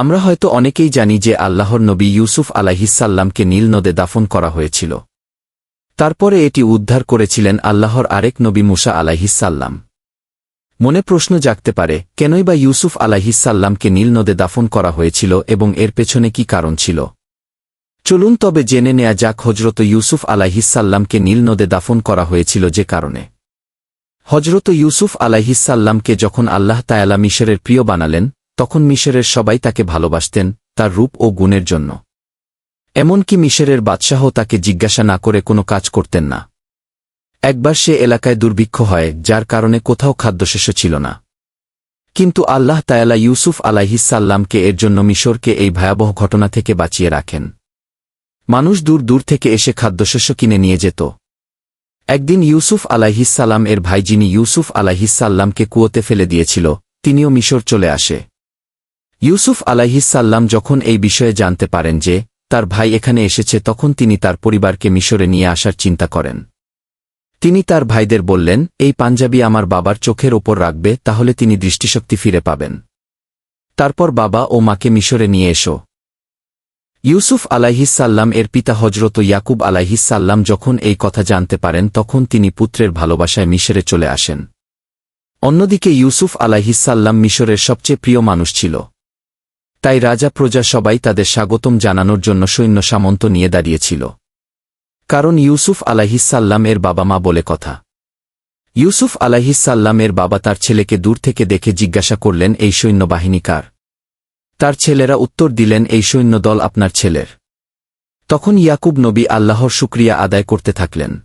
আমরা হয়তো অনেকেই জানি যে আল্লাহর নবী ইউসুফ আলাহিসাল্লামকে নীল নদে দাফন করা হয়েছিল। তারপরে এটি উদ্ধার করেছিলেন আল্লাহর আরেক নবী মুসা আলাহিসাল্লাম মনে প্রশ্ন জাগতে পারে, কেনই বা ইউসুফ আলাহিসাল্লামকে নীল নদে দাফন করা হয়েছিল এবং এর পেছনে কি কারণ ছিল? চলুন তবে জেনে নেয়া যাক হজরত ইউসুফ আলাহিসাল্লামকে নীল নদে দাফন করা হয়েছিল যে কারণে। হজরত ইউসুফ আলাহিসাল্লামকে যখন আল্লাহ তায়ালা মিশরের প্রিয় বানালেন তখন মিশরের সবাই তাকে ভালোবাসতেন, তার রূপ ও গুণের জন্য। এমনকি মিশরের বাদশাহ তাকে জিজ্ঞাসা না করে কোনো কাজ করতেন না। একবার সে এলাকায় দুর্ভিক্ষ হয়, যার কারণে কোথাও খাদ্যশেষ ছিল না। কিন্তু আল্লাহ তায়ালা ইউসুফ আলাহিসাল্লামকে এর জন্য মিশরকে এই ভয়াবহ ঘটনা থেকে বাঁচিয়ে রাখেন। মানুষ দূর দূর থেকে এসে খাদ্যশস্য কিনে নিয়ে যেত। একদিন ইউসুফ আলাহিসাল্লাম এর ভাই যিনি ইউসুফ আলাহিসাল্লামকে কুয়োতে ফেলে দিয়েছিল, তিনিও মিশর চলে আসে। ইউসুফ আলাহিসাল্লাম যখন এই বিষয়ে জানতে পারেন যে, তার ভাই এখানে এসেছে তখন তিনি তার পরিবারকে মিশরে নিয়ে আসার চিন্তা করেন। তিনি তার ভাইদের বললেন, এই পাঞ্জাবি আমার বাবার চোখের ওপর রাখবে, তাহলে তিনি দৃষ্টিশক্তি ফিরে পাবেন। তারপর বাবা ও মাকে মিশরে নিয়ে এসো। ইউসুফ আলাহিসাল্লাম এর পিতা হজরত ইয়াকুব আলাহিসাল্লাম যখন এই কথা জানতে পারেন, তখন তিনি পুত্রের ভালোবাসায় মিশরে চলে আসেন। অন্যদিকে ইউসুফ আলাহিসাল্লাম মিশরের সবচেয়ে প্রিয় মানুষ ছিল। তাই রাজা প্রজা সবাই তাদের স্বাগতম জানানোর জন্য সৈন্য সামন্ত নিয়ে দাঁড়িয়েছিল। কারণ ইউসুফ আলাহিসাল্লাম এর বাবা মা বলে কথা। ইউসুফ আলাহিসাল্লাম এর বাবা তার ছেলেকে দূর থেকে দেখে জিজ্ঞাসা করলেন, এই সৈন্যবাহিনী কার? তার ছেলেরা উত্তর দিলেন, এই সৈন্যদল আপনার ছেলের। তখন ইয়াকুব নবী আল্লাহর শুক্রিয়া আদায় করতে থাকলেন।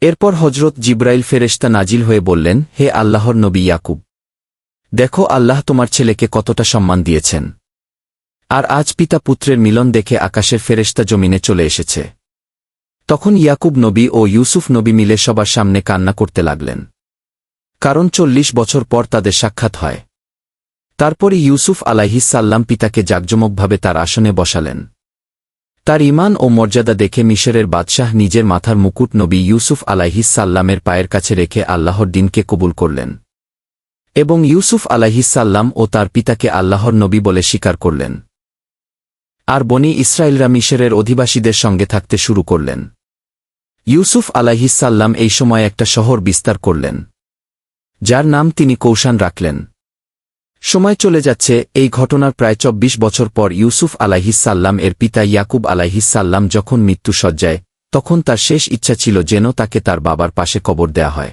এরপর হজরত জিব্রাইল ফেরেশতা নাজিল হয়ে বললেন, হে আল্লাহর নবী ইয়াকুব দেখো আল্লাহ তোমার ছেলেকে কতটা সম্মান দিয়েছেন। আর আজ পিতা পুত্রের মিলন দেখে আকাশের ফেরেশতা জমিনে চলে এসেছে। তখন ইয়াকুব নবী ও ইউসুফ নবী মিলে সবার সামনে কান্না করতে লাগলেন। কারণ চল্লিশ বছর পর তাদের সাক্ষাৎ হয়। তারপরে ইউসুফ আলাহিসাল্লাম পিতাকে জাকজমকভাবে তার আসনে বসালেন। তার ইমান ও মর্যাদা দেখে মিশরের বাদশাহ নিজের মাথার মুকুট নবী ইউসুফ আলাহিসাল্লামের পায়ের কাছে রেখে আল্লাহর দিনকে কবুল করলেন। এবং ইউসুফ আলাহিসাল্লাম ও তার পিতাকে আল্লাহর নবী বলে স্বীকার করলেন। আর বনি ইসরায়েলরা মিশরের অধিবাসীদের সঙ্গে থাকতে শুরু করলেন। ইউসুফ আলাহিসাল্লাম এই সময় একটা শহর বিস্তার করলেন, যার নাম তিনি কৌশান রাখলেন। সময় চলে যাচ্ছে, এই ঘটনার প্রায় চব্বিশ বছর পর ইউসুফ আলাহিসাল্লাম এর পিতা ইয়াকুব আলাহিসাল্লাম যখন মৃত্যু সজ্জায় তখন তার শেষ ইচ্ছা ছিল যেন তাকে তার বাবার পাশে কবর দেয়া হয়।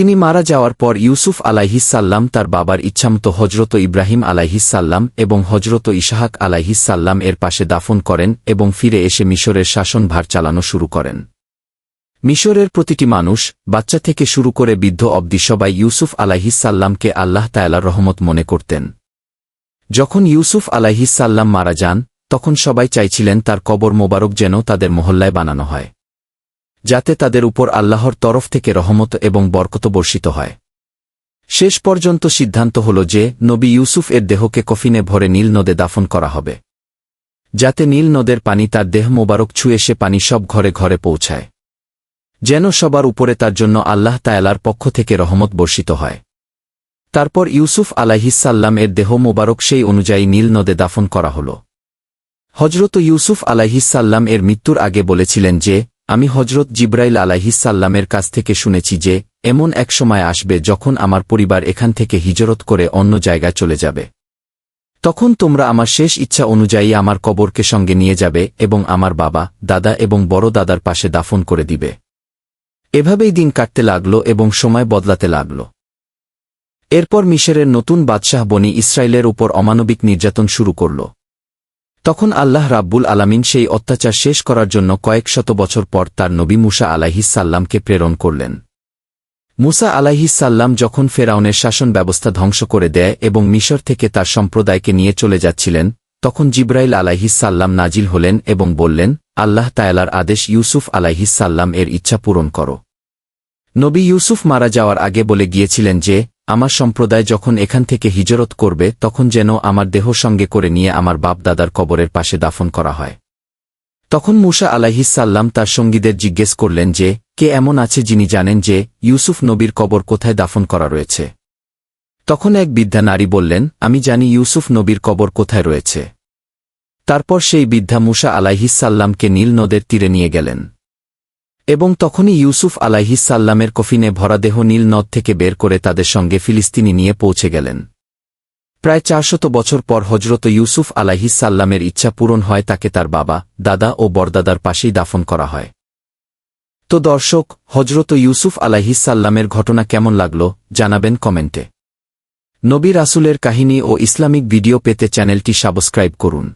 তিনি মারা যাওয়ার পর ইউসুফ আলাইহিসাল্লাম তার বাবার ইচ্ছামত হজরত ইব্রাহিম আলাইহিসাল্লাম এবং হজরত ইশাহাক আলাইহিসাল্লাম এর পাশে দাফন করেন এবং ফিরে এসে মিশরের শাসনভার চালানো শুরু করেন। মিশরের প্রতিটি মানুষ, বাচ্চা থেকে শুরু করে বৃদ্ধ অবধি সবাই ইউসুফ আলাইহিসাল্লামকে আল্লাহ তায়ালার রহমত মনে করতেন। যখন ইউসুফ আলাইহিসাল্লাম মারা যান, তখন সবাই চাইছিলেন তার কবর মোবারক যেন তাদের মহল্লায় বানানো হয়। যাতে তাদের উপর আল্লাহর তরফ থেকে রহমত এবং বরকত বর্ষিত হয়। শেষ পর্যন্ত সিদ্ধান্ত হল যে, নবী ইউসুফ এর দেহকে কফিনে ভরে নীল নদে দাফন করা হবে। যাতে নীল নদের পানি তার দেহ মোবারক ছুঁয়ে সে পানি সব ঘরে ঘরে পৌঁছায়। যেন সবার উপরে তার জন্য আল্লাহ তায়ালার পক্ষ থেকে রহমত বর্ষিত হয়। তারপর ইউসুফ আলাহিসাল্লাম এর দেহ মোবারক সেই অনুযায়ী নীল নদে দাফন করা হল। হজরত ইউসুফ আলাহিসাল্লাম এর মৃত্যুর আগে বলেছিলেন যে আমি হজরত জিব্রাইল আলাহিসাল্লামের কাছ থেকে শুনেছি যে, এমন এক সময় আসবে যখন আমার পরিবার এখান থেকে হিজরত করে অন্য জায়গায় চলে যাবে। তখন তোমরা আমার শেষ ইচ্ছা অনুযায়ী আমার কবরকে সঙ্গে নিয়ে যাবে এবং আমার বাবা, দাদা এবং বড় দাদার পাশে দাফন করে দিবে। এভাবেই দিন কাটতে লাগল এবং সময় বদলাতে লাগল। এরপর মিশরের নতুন বাদশাহ বনি ইসরায়েলের উপর অমানবিক নির্যাতন শুরু করল। তখন আল্লাহ রাব্বুল আলামিন সেই অত্যাচার শেষ করার জন্য কয়েক শত বছর পর তার নবী মুসা আলাহিসাল্লামকে প্রেরণ করলেন। মুসা আলাহিসাল্লাম যখন ফেরাউনের শাসন ব্যবস্থা ধ্বংস করে দেয় এবং মিশর থেকে তার সম্প্রদায়কে নিয়ে চলে যাচ্ছিলেন, তখন জিব্রাইল আলাহিসাল্লাম নাজিল হলেন এবং বললেন, আল্লাহ তায়ালার আদেশ ইউসুফ আলাহিসাল্লাম এর ইচ্ছা পূরণ করো। নবী ইউসুফ মারা যাওয়ার আগে বলে গিয়েছিলেন যে আমার সম্প্রদায় যখন এখান থেকে হিজরত করবে, তখন যেন আমার দেহ সঙ্গে করে নিয়ে আমার বাপ দাদার কবরের পাশে দাফন করা হয়। তখন মুসা আলাহিসাল্লাম তার সঙ্গীদের জিজ্ঞেস করলেন যে, কে এমন আছে যিনি জানেন যে, ইউসুফ নবীর কবর কোথায় দাফন করা রয়েছে? তখন এক বৃদ্ধা নারী বললেন, আমি জানি ইউসুফ নবীর কবর কোথায় রয়েছে। তারপর সেই বৃদ্ধা মুসা আলাইহিসাল্লামকে নীল নদের তীরে নিয়ে গেলেন। এবং তখনই ইউসুফ আলাইহিসাল্লামের কফিনে ভরা দেহ নীল নদ থেকে বের করে তাদের সঙ্গে ফিলিস্তিনি নিয়ে পৌঁছে গেলেন। প্রায় চারশত বছর পর হজরত ইউসুফ আলাইহিসাল্লামের ইচ্ছা পূরণ হয় তাকে তার বাবা, দাদা ও বরদাদার পাশেই দাফন করা হয়। তো দর্শক হজরত ইউসুফ আলাইহিসাল্লামের ঘটনা কেমন লাগল, জানাবেন কমেন্টে। নবী রাসুলের কাহিনী ও ইসলামিক ভিডিও পেতে চ্যানেলটি সাবস্ক্রাইব করুন।